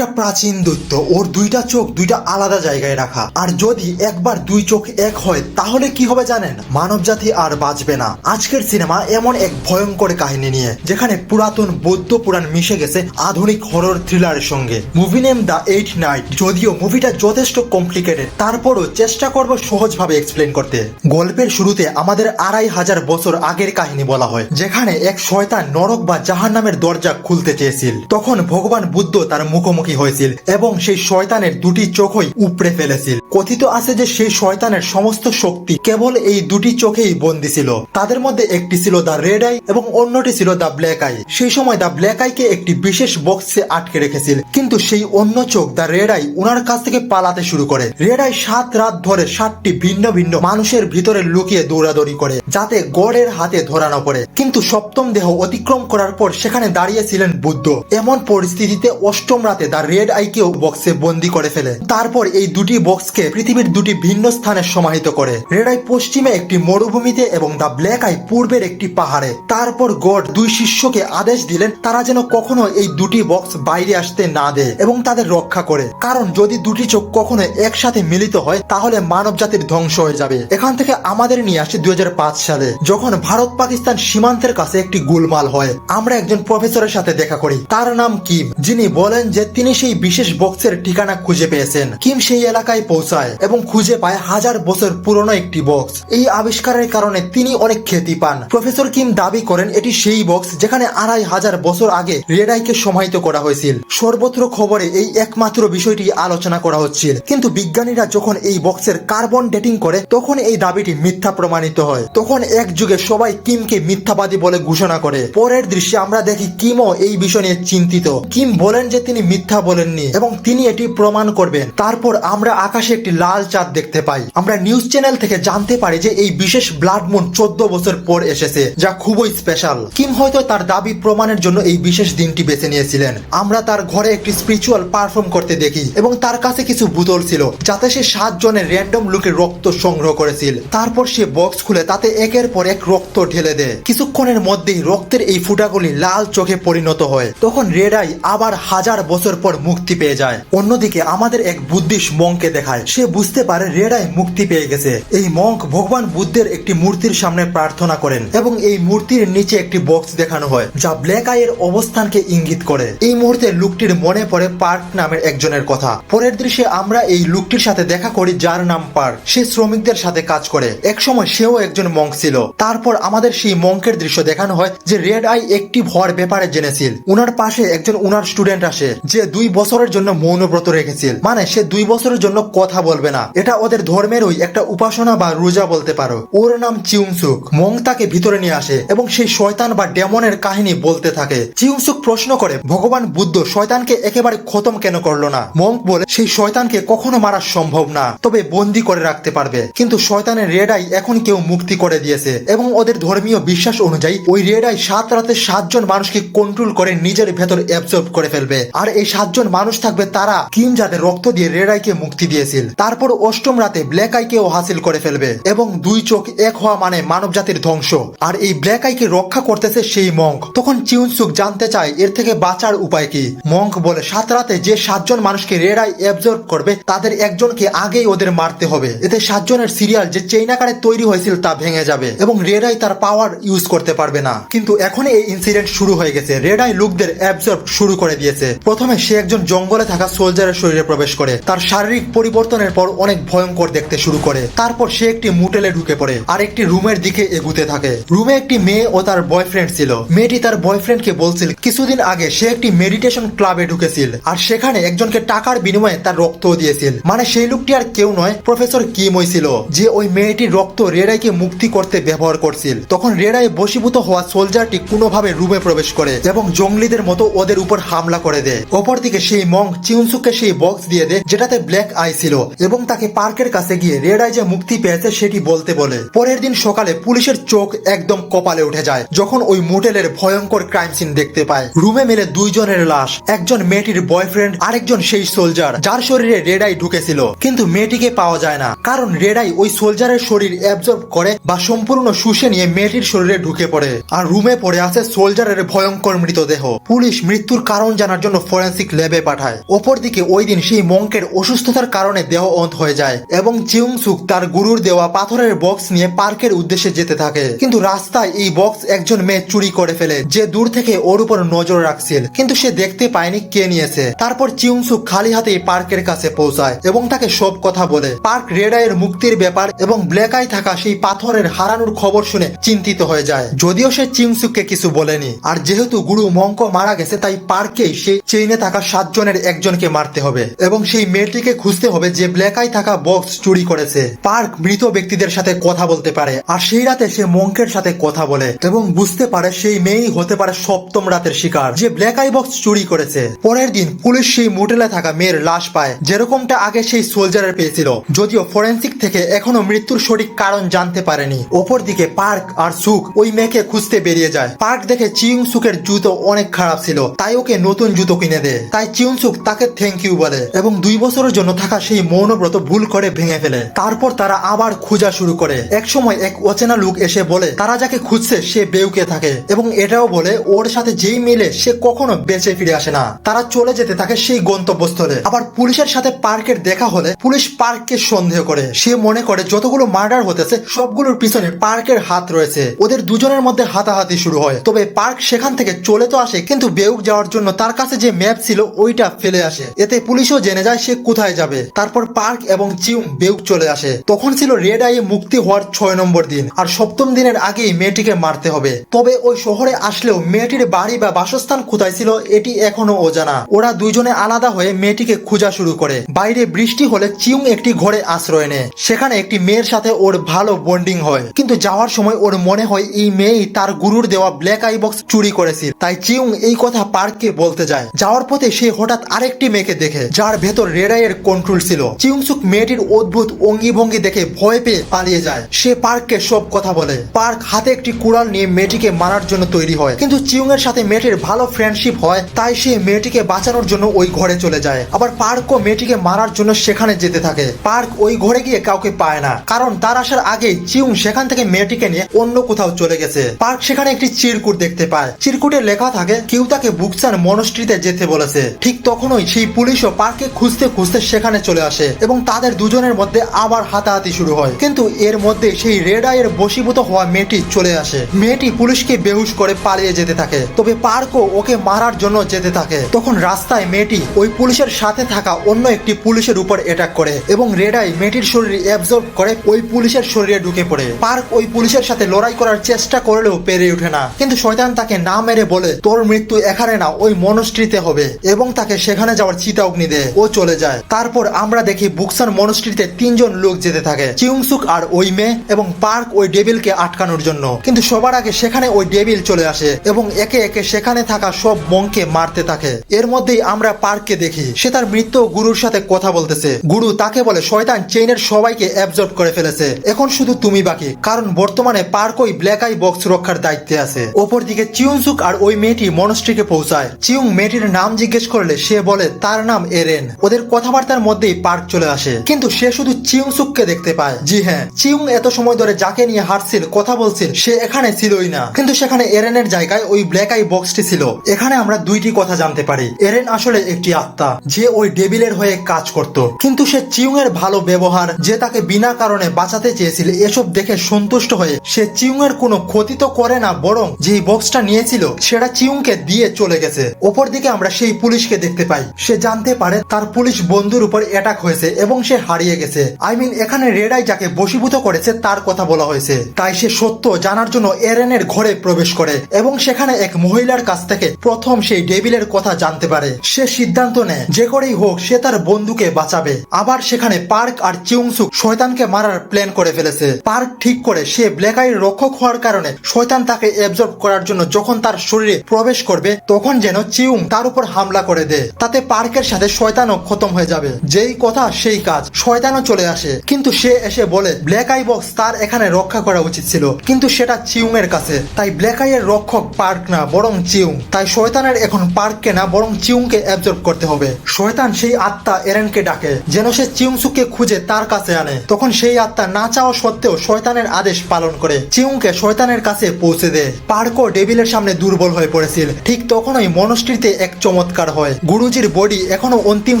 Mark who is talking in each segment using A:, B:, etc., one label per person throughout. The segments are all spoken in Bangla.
A: একটা প্রাচীন দৈত্য, ওর দুইটা চোখ দুইটা আলাদা জায়গায় রাখা। আর যদি একবার দুই চোখ এক হয়, তাহলে কি হবে জানেন? মানব জাতি আর বাঁচবে না। আজকের সিনেমা এমন এক ভয়ঙ্কর কাহিনী নিয়ে, যেখানে পুরাতন বৌদ্ধ পুরাণ মিশে গেছে আধুনিক হরর থ্রিলারের সঙ্গে। Movie name the eight night যদিও মুভিটা যথেষ্ট কমপ্লিকেটেড তারপরও চেষ্টা করব সহজভাবে এক্সপ্লেন করতে। গল্পের শুরুতে আমাদের আড়াই হাজার বছর আগের কাহিনী বলা হয়, যেখানে এক শয়তান নরক বা জাহান নামের দরজা খুলতে চেয়েছিল। তখন ভগবান বুদ্ধ তার মুখোমুখি হয়েছিল এবং সেই শয়তানের দুটি চোখই উপড়ে ফেলেছিল। কথিত আছে যে সেই শয়তানের সমস্ত শক্তি কেবল এই দুটি চোখেই বন্দী ছিল। তাদের মধ্যে একটি ছিল দ্য রেড আই এবং অন্যটি ছিল দ্য ব্ল্যাক আই। সেই সময় দ্য ব্ল্যাক আইকে একটি বিশেষ বক্সে আটকে রেখেছিল। কিন্তু সেই অন্য চোখ দ্য রেড আই উনার কাছ থেকে পালাতে শুরু করে। রেড আই সাত রাত ধরে সাতটি ভিন্ন ভিন্ন মানুষের ভিতরে লুকিয়ে দৌড়াদৌড়ি করে, যাতে গড়ের হাতে ধরা না পড়ে। কিন্তু সপ্তম দেহ অতিক্রম করার পর সেখানে দাঁড়িয়েছিলেন বুদ্ধ। এমন পরিস্থিতিতে অষ্টম রাতে দ্য রেড আইকেও বক্সে বন্দি করে ফেলে। তারপর এই দুটি বক্সকে পৃথিবীর দুটি ভিন্ন স্থানে সমাহিত করে। রেড আই পশ্চিমে একটি মরুভূমিতে এবং দ্য ব্ল্যাক আই পূর্বের একটি পাহাড়ে। তারপর গড দুই শিষ্যকে আদেশ দিলেন, তারা যেন কখনো এই দুটি বক্স বাইরে আসতে না দেয় এবং তাদের রক্ষা করে। কারণ যদি দুটি চোখ কখনো একসাথে মিলিত হয়, তাহলে মানব জাতির ধ্বংস হয়ে যাবে। এখান থেকে আমাদের নিয়ে আসে দুই হাজার পাঁচ সালে, যখন ভারত পাকিস্তান সীমান্তের কাছে একটি গোলমাল হয়। আমরা একজন প্রফেসরের সাথে দেখা করি। তার নাম কিম, যিনি বলেন যে তিনি সেই বিশেষ বক্সের ঠিকানা খুঁজে পেয়েছেন। কিম সেই এলাকায় পৌঁছায় এবং খুঁজে পায় হাজার বছর পুরনো একটি বক্স এই আবিষ্কারের কারণে তিনি অনেক খ্যাতি পান। প্রফেসর কিম দাবি করেন, এটি সেই বক্স যেখানে আড়াই হাজার বছর আগে রেডাইকে সমাহিত করা হয়েছিল। সর্বত্র খবরে এই একমাত্র বিষয়টি আলোচনা করা হচ্ছিল। কিন্তু বিজ্ঞানীরা যখন এই বক্সের কার্বন ডেটিং করে, তখন এই দাবিটি মিথ্যা প্রমাণিত হয়। তখন এক যুগে সবাই কিমকে মিথ্যাবাদী বলে ঘোষণা করে। পরের দৃশ্যে আমরা দেখি কিমও এই বিষয় নিয়ে চিন্তিত। কিম বলেন যে তিনি মিথ্যা বলেননি এবং তিনি এটি প্রমাণ করবেন। তারপর আমরা আকাশে একটি লাল চাঁদ দেখতে পাই। আমরা নিউজ চ্যানেল থেকে জানতে পারি যে এই বিশেষ ব্লাড মুন চোদ্দ বছর পর এসেছে, যা খুবই স্পেশাল। কিম হয়তো তার দাবি প্রমাণের জন্য এই বিশেষ দিনটি বেছে নিয়েছিলেন। আমরা তার ঘরে একটি স্পিরিচুয়াল পারফর্ম করতে দেখি এবং তার কাছে কিছু বোতল ছিল, যাতে সে সাত জনের র্যান্ডম লুকে রক্ত সংগ্রহ করেছিল। তারপর সে বক্স খুলে তাতে একের পর এক রক্ত ঢেলে দেয়। কিছুক্ষণের মধ্যেই রক্তের এই ফুটাগুলি লাল চোখে পরিণত হয়। তখন রেডাই আবার হাজার বছর পর মুক্তি পেয়ে যায়। অন্যদিকে আমাদের এক বুদ্ধিস্ট মংকে দেখায় সে বুঝতে পারে রেড আই মুক্তি পেয়ে গেছে। এই মঙ্ক ভগবান বুদ্ধের একটি মূর্তির সামনে প্রার্থনা করেন এবং এই মূর্তির নিচে একটি বক্স দেখানো হয়, যা ব্ল্যাক আইয়ের অবস্থানকে ইঙ্গিত করে। এই মুহূর্তে লোকটির মনে পড়ে পার্ক নামের একজনের কথা। পরের দৃশ্যে আমরা এই লোকটির সাথে দেখা করি যার নাম পার্ক। সে শ্রমিকদের সাথে কাজ করে। একসময় সেও একজন মঙ্ক ছিল। তারপর আমাদের সেই মঙ্কের দৃশ্য দেখানো হয় যে রেড আই একটি ভর ব্যাপারে জেনেছিল। উনার পাশে একজন উনার স্টুডেন্ট আসে, যে দুই বছরের জন্য মৌনব্রত রেখেছিল। মানে সে দুই বছরের জন্য কথা বলবে না। এটা ওদের ধর্মেরই একটা উপাসনা বা রোজা বলতে পারো। ওর নাম চিউংসুক মং তাকে ভিতরে নিয়ে আসে এবং সেই শয়তান বা ডেমনের কাহিনী বলতে থাকে। চিউংসুক প্রশ্ন করে, ভগবান বুদ্ধ শয়তানকে একেবারে খতম কেন করল না? মঙ্ক বলে, সেই শয়তানকে কখনো মারা সম্ভব না, তবে বন্দি করে রাখতে পারবে। কিন্তু শয়তানের রেডাই এখন কেউ মুক্তি করে দিয়েছে এবং ওদের ধর্মীয় বিশ্বাস অনুযায়ী ওই রেডাই সাত রাতে সাতজন মানুষকে কন্ট্রোল করে নিজের ভেতর অ্যাবজর্ব করে ফেলবে। আর এই সাতজন মানুষ থাকবে তারা কিম যাদের রক্ত দিয়ে রেডাইকে মুক্তি দিয়েছিল তারপর অষ্টম রাতে ব্ল্যাক আইকেও হাসিল করে ফেলবে এবং দুই চোখ এক হওয়া মানে মানব জাতির ধ্বংস। আর এই ব্ল্যাক আইকে রক্ষা করতেছে সেই মঙ্ক তখন চিউনসুক জানতে চায়, এর থেকে বাঁচার উপায় কি? মঙ্ক বলে, সাত রাতে যে সাতজন মানুষকে রেডাই অ্যাবজর্ব করবে, তাদের একজনকে আগেই ওদের মারতে হবে। এতে সাতজনের সিরিয়াল যে চেইনাকারে তৈরি হয়েছিল তা ভেঙে যাবে এবং রেডাই তার পাওয়ার ইউজ করতে পারবে না। কিন্তু এখন এই ইনসিডেন্ট শুরু হয়ে গেছে। রেডাই লোকদের অ্যাবজর্ব শুরু করে দিয়েছে। প্রথমে সে একজন জঙ্গলে থাকা সোলজারের শরীরে প্রবেশ করে। তার শারীরিক পরিবর্তনের পর অনেক ভয়ঙ্কর দেখতে শুরু করে। তারপর সে একটি মুটেলে ঢুকে পড়ে আর একটি রুমের দিকে এগুতে থাকে। রুমে একটি মেয়ে ও তার বয়ফ্রেন্ড ছিল। মেয়েটি তার বয়ফ্রেন্ডকে বলছিল, কিছুদিন আগে সে একটি মেডিটেশন ক্লাবে ঢুকেছিল আর সেখানে একজনকে টাকার বিনিময়ে তার রক্ত দিয়েছিল। মানে সেই লোকটি আর কেউ নয় প্রফেসর কিমই ছিল, যে ওই মেয়েটির রক্ত রেডাইকে মুক্তি করতে ব্যবহার করছিল। তখন রেডাই বসীভূত হওয়া সোলজারটি কোনোভাবে রুমে প্রবেশ করে এবং জঙ্গলিদের মতো ওদের উপর হামলা করে দেয়। অপরদিকে সেই মং চিউনসুকে সেই বক্স দিয়ে দেয়, যেটাতে ব্ল্যাক আই ছিল। এবং তাকে পার্কের কাছে গিয়ে রেড আই যে মুক্তি পেয়েছে সেটি বলতে বলে। পরের দিন সকালে পুলিশের চোখ একদম কপালে উঠে যায়, যখন ওই মোটেলের ভয়ঙ্কর ক্রাইম সিন দেখতে পায়। রুমে মেলে দুইজনের লাশ, একজন মেয়েটির বয়ফ্রেন্ড, আরেকজন সেই সোলজার, যার শরীরে রেড আই ঢুকেছিল। কিন্তু মেয়েটিকে পাওয়া যায় না, কারণ রেড আই ওই সোলজারের শরীর অ্যাবজর্ব করে বা সম্পূর্ণ শুষে নিয়ে মেয়েটির শরীরে ঢুকে পড়ে। আর রুমে পড়ে আছে সোলজারের ভয়ঙ্কর মৃতদেহ। পুলিশ মৃত্যুর কারণ জানার জন্য ফরেন্সিক ল্যাবে পাঠায়। অপরদিকে ওই দিন সেই মঙ্কের অসুস্থতার কারণে দেহ অন্ত হয়ে যায় এবং চিউং সুক তার গুরুর দেওয়া পাথরের বক্স নিয়ে পার্কের উদ্দেশ্যে যেতে থাকে। কিন্তু রাস্তায় এই বক্স একজন মেয়ে চুরি করে ফেলে, যে দূর থেকে ওর উপর নজর রাখছিল। কিন্তু সে দেখতে পায়নি কে নিয়েছে। তারপর চিউং সুক খালি হাতেই পার্কের কাছে পৌঁছায় এবং তাকে সব কথা বলে। পার্ক রেড আইয়ের মুক্তির ব্যাপার এবং ব্ল্যাক আই থাকা সেই পাথরের হারানোর খবর শুনে চিন্তিত হয়ে যায়। যদিও সে চিংসুককে কিছু বলেনি। আর যেহেতু গুরু মঙ্ক মারা গেছে, তাই পার্কেই সেই চেইনে থাকা সাতজনের একজনকে মারতে হবে এবং সেই মেয়েটিকে খুঁজতে হবে যে ব্ল্যাক আই থাকা বক্স চুরি করেছে। পার্ক মৃত ব্যক্তিদের সাথে কথা বলতে পারে, আর সেই রাতে সে মঙ্কের সাথে কথা বলে এবং বুঝতে পারে সেই মেয়েই হতে পারে সপ্তম রাতের শিকার। যে ব্ল্যাক আই বক্স চুরি করেছে, পরের দিন পুলিশ সেই মোটেলে থাকা মেয়ের লাশ পায়, যেরকমটা আগে সেই সোলজারের পেয়েছিল। যদিও ফরেন্সিক থেকে এখনও মৃত্যুর সঠিক কারণ জানতে পারেনি। অপরদিকে পার্ক আর সুক ওই মেয়েকে খুঁজতে বেরিয়ে যায়। পার্ক দেখে চিউং সুকের জুতো অনেক খারাপ ছিল, তাই ওকে নতুন জুতো কিনে দেয়। তাই চিউং সুক তাকে থ্যাংক ইউ বলে এবং দুই বছরের জন্য থাকা সেই মৌনব্রত ভুল করে ভেঙে ফেলে। তারপর তারা আবার খোঁজা শুরু করে। এক সময় এক অচেনা লোক এসে বলে, তারা যাকে খুঁজছে, সে বেউকে থাকে। এবং এটাও বলে, ওর সাথে যেই মিলে, সে কখনো বেঁচে ফিরে আসে না। তারা চলে যেতে থাকে সেই গন্তব্যস্থলে। আবার পুলিশের সাথে পার্কের দেখা হলে, পুলিশ পার্ককে সন্দেহ করে। সে মনে করে, যতগুলো মার্ডার হতেছে, সবগুলোর পিছনে পার্কের হাত রয়েছে। ওদের দুজনের মধ্যে হাতাহাতি শুরু হয়। তবে পার্ক সেখান থেকে চলে তো আসে, কিন্তু বেউক যাওয়ার জন্য তার কাছে যে ম্যাপ ছিল, ওইটা ফেলে আসে। এতে পুলিশও জেনে যায় সে কোথায় যাবে। তারপর পার্ক এবং চিউং বেউক চলে আসে। তখন ছিল রেড আই মুক্তি হওয়ার ছয় নম্বর দিন, আর সপ্তম দিনের আগেই মেয়েটিকে মারতে হবে। তবে ওই শহরে আসলেও মেয়েটির বাড়ি বা বাসস্থান কোথায় ছিল এটি এখনও অজানা। ওরা দুইজনে আলাদা হয়ে মেয়েটিকে খোঁজা শুরু করে। বাইরে বৃষ্টি হলে চিউং একটি ঘরে আশ্রয় নেয়। সেখানে একটি মেয়ের সাথে ওর ভালো বন্ডিং হয়। কিন্তু যাওয়ার সময় ওর মনে হয় এই মেয়েই তার গুরুর দেওয়া ব্ল্যাক আই বক্স চুরি করেছে। তাই চিউং এই কথা পার্ককে বলতে যায়। যাওয়ার পথে সে হঠাৎ আরেকটি মেয়েকে দেখে, যার ভেতর রেড আইয়ের কন্ট্রোল ছিল। চিউংসুক মেয়েটির অদ্ভুত অঙ্গি ভঙ্গি দেখে ভয় পেয়ে পালিয়ে যায়। সে পার্ককে সব কথা বলে। পার্ক হাতে একটি কুড়াল নিয়ে মেয়েটিকে মারার জন্য তৈরি হয়। কিন্তু চিউং এর সাথে মেয়েটির ভালো ফ্রেন্ডশিপ হয়, তাই সে মেয়েটিকে বাঁচানোর জন্য ওই ঘরে চলে যায়। আবার পার্কও মেয়েটিকে মারার জন্য সেখানে যেতে থাকে। পার্ক ওই ঘরে গিয়ে কাউকে পায় না। কারণ তার আসার আগে চিউং সেখান থেকে মেয়েটিকে নিয়ে অন্য কোথাও চলে গেছে। পার্ক সেখানে একটি চিরকুট দেখতে পায়। চিরকুটে লেখা থাকে, কেউ তাকে বুকসান মনস্ট্রিতে যেতে বলেছে। ঠিক তখনই সেই পুলিশও পার্কে খুঁজতে খুঁজতে সেখানে চলে আসে। এবং তাদের দুজনের মধ্যে আবার হাতাহাতি শুরু হয়। কিন্তু এর মধ্যে সেই রেড আইয়ের বশীভূত হওয়া মেয়েটি চলে আসে। মেয়েটি পুলিশকে বেহুশ করে পালিয়ে যেতে থাকে। তবে পার্কও ওকে মারার জন্য যেতে থাকে। তখন রাস্তায় মেয়েটি ওই পুলিশের সাথে থাকা অন্য একটি পুলিশের উপর অ্যাটাক করে এবং রেড আই মেয়েটির শরীরে অ্যাবজর্ব করে ওই পুলিশের শরীরে ঢুকে পড়ে। পার্ক ওই পুলিশের সাথে লড়াই করার চেষ্টা করলেও পেরে ওঠে না। কিন্তু শয়তান তাকে না মেরে বলে, তোর মৃত্যু এখানে না, ওই মনস্ট্রিতে হবে। এবং তাকে সেখানে যাওয়ার চিতা অগ্নি দেয়। ও চলে যায়। তারপর আমরা দেখি বুকসান মনস্ট্রিতে তিনজন লোক যেতে থাকে, চিউংসুক আর ওই মেয়ে এবং পার্ক ওই ডেভিলকে আটকানোর জন্য। কিন্তু সবার আগে সেখানে ওই ডেভিল চলে আসে এবং একে একে সেখানে থাকা সব মংকে মারতে থাকে। এর মধ্যেই আমরা পার্ককে দেখি, সে তার মৃত্যু গুরুর সাথে কথা বলতেছে। গুরু তাকে বলে, শয়তান চেইনের সবাইকে অ্যাবজর্ব করে ফেলেছে। এখন শুধু তুমি বাকি। কারণ বর্তমানে পার্ক ওই ব্ল্যাক আই বক্স রক্ষার দায়িত্বে আছে। ওপর অপরদিকে চিউংসুক আর ওই মেয়েটি মনস্ট্রিকে পৌঁছায়। চিউং মেয়েটির নাম জিজ্ঞেস করলে সে বলে, তার নাম এরেন। ওদের কথাবার্তার মধ্যেই পার্ক চলে আসে। কিন্তু সে শুধু চিউংসুককে দেখতে পায়। জি হ্যাঁ চিউং এত সময় ধরে যাকে নিয়ে হাঁটছিল, কথা বলছিল, সে এখানে ছিলই না। কিন্তু সেখানে এরেনের জায়গায় ওই ব্ল্যাক আই বক্সটি ছিল। এখানে আমরা দুইটি কথা জানতে পারি। এরেন আসলে একটি আত্মা, যে ওই ডেবিলের হয়ে কাজ করত। কিন্তু সে চিউং এর ভালো ব্যবহার, যে তাকে বিনা কারণে বাঁচাতে চেয়েছিল, এসব দেখে সন্তুষ্ট হয়ে সে চিউং এর কোনো ক্ষতি তো করে না, বরং যে বক্সটা নিয়েছিল, সেটা চিউংকে দিয়ে চলে গেছে। ওপর দিকে আমরা সেই পুলিশকে দেখতে পাই। সে জানতে পারে তার পুলিশ বন্ধুর উপর অ্যাটাক হয়েছে এবং সে হারিয়ে গেছে। আই মিন এখানে রেড আই যাকে বশীভূত করেছে, তার কথা বলা হয়েছে। তাই সে সত্য জানার জন্য এরেনের ঘরে প্রবেশ করে এবং সেখানে এক মহিলার কাছ থেকে প্রথম সেই ডেভিলের কথা জানতে পারে। সে সিদ্ধান্ত নেয়, যে করেই হোক সে তার বন্ধুকে বাঁচাবে। আবার সেখানে পার্ক আর চিউংসুক শয়তানকে মারার প্ল্যান করে ফেলেছে। পার্ক ঠিক করে সে ব্ল্যাক আইয়ের রক্ষক হওয়ার কারণে শয়তান তাকে অ্যাবজর্ব করার জন্য যখন তার শরীরে প্রবেশ করবে, তখন যেন চিউং তার উপর হামলা করে দেয়। তাতে পার্কের সাথে শয়তানও খতম হয়ে যাবে। যেই কথা কথা সেই কাজ। শয়তানও চলে আসে। কিন্তু সে এসে বলে ব্ল্যাক আই বক্স তার এখানে রক্ষা করা উচিত ছিল। কিন্তু সেটা চিউং এর কাছে। তাই ব্ল্যাক আই এর রক্ষক পার্ক না, বরং চিউং তাই শয়তানের এখন পার্ককে না, বরং চিউংকে অ্যাবজর্ব করতে হবে। শয়তান সেই আত্মা এরেনকে ডাকে, যেন সে চিউংসুকে খুঁজে তার কাছে আনে। তখন সেই আত্মা না চাওয়া সত্ত্বেও শয়তানের আদেশ পালন করে। চিউংকে শয়তানের কাছে পৌঁছে দেয় পার্কও ডেভিলের সামনে দুর্বল হয়ে পড়েছিল। ঠিক তখনই মনস্ট্রিতে এক চমৎকার হয়। গুরুজির বডি এখনও অন্তিম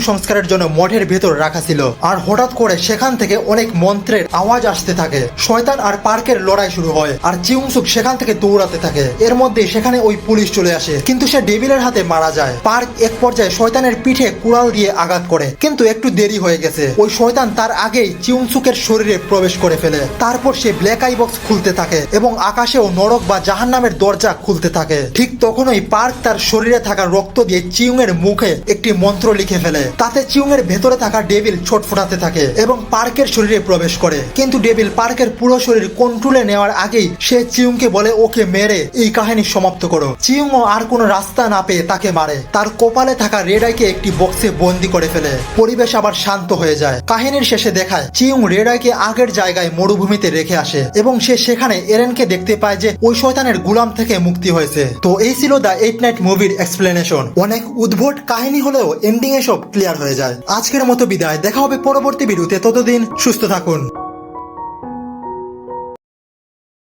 A: সংস্কারের জন্য মঠের ভেতর রাখা ছিল। আর হঠাৎ করে সেখান থেকে অনেক মন্ত্রের আওয়াজ আসতে থাকে। শয়তান আর পার্কের লড়াই শুরু হয় আর চিউংসুক সেখান থেকে দৌড়াতে থাকে। এর মধ্যে সেখানে ওই পুলিশ চলে আসে। কিন্তু সে ডেভিলের হাতে মারা যায়। পার্ক এক পর্যায়ে শয়তানের পিঠে কুড়াল দিয়ে আঘাত করে। কিন্তু একটু দেরি হয়ে গেছে। ওই শয়তান তার আগেই চিউংসুকের শরীরে প্রবেশ করে ফেলে। তারপর সে ব্ল্যাক আই বক্স খুলতে থাকে এবং আকাশেও নরক বা জাহান্নামের দরজা খুলতে থাকে। ঠিক তখনই পার্ক তার শরীরে থাকা রক্ত দিয়ে চিউং এর মুখে একটি মন্ত্র লিখে ফেলে। তাতে চিউং এর ভেতরে থাকা ডেভিল ছোট ফোটাতে থাকে এবং পার্কের শরীরে প্রবেশ করে। কিন্তু ডেভিল পার্কের পুরো শরীর কন্ট্রোলে নেওয়ার আগেই সে চিউংকে বলে, ওকে, মেরে, এই কাহিনী সমাপ্ত করো। চিউংও আর কোনো রাস্তা না পেয়ে তাকে মারে। তার কপালে থাকা রেড আইকে একটি বক্সে বন্দি করে ফেলে। পরিবেশ আবার শান্ত হয়ে যায়। কাহিনীর শেষে দেখায় চিউং রেড আইকে আগের জায়গায় মরুভূমিতে রেখে আসে এবং সে সেখানে এরেনকে দেখতে পায় যে ওই শয়তানের গুলাম থেকে মুক্তি হয়েছে। তো এই ছিল দ্য এইট নাইট মুভির এক্সপ্লেনেশন অনেক উদ্ভট কাহিনী হলেও এন্ডিং এ সব ক্লিয়ার হয়ে যায়। আজকের মতো বিদায়। দেখা হবে পরবর্তী ভিডিওতে। ততদিন সুস্থ থাকুন।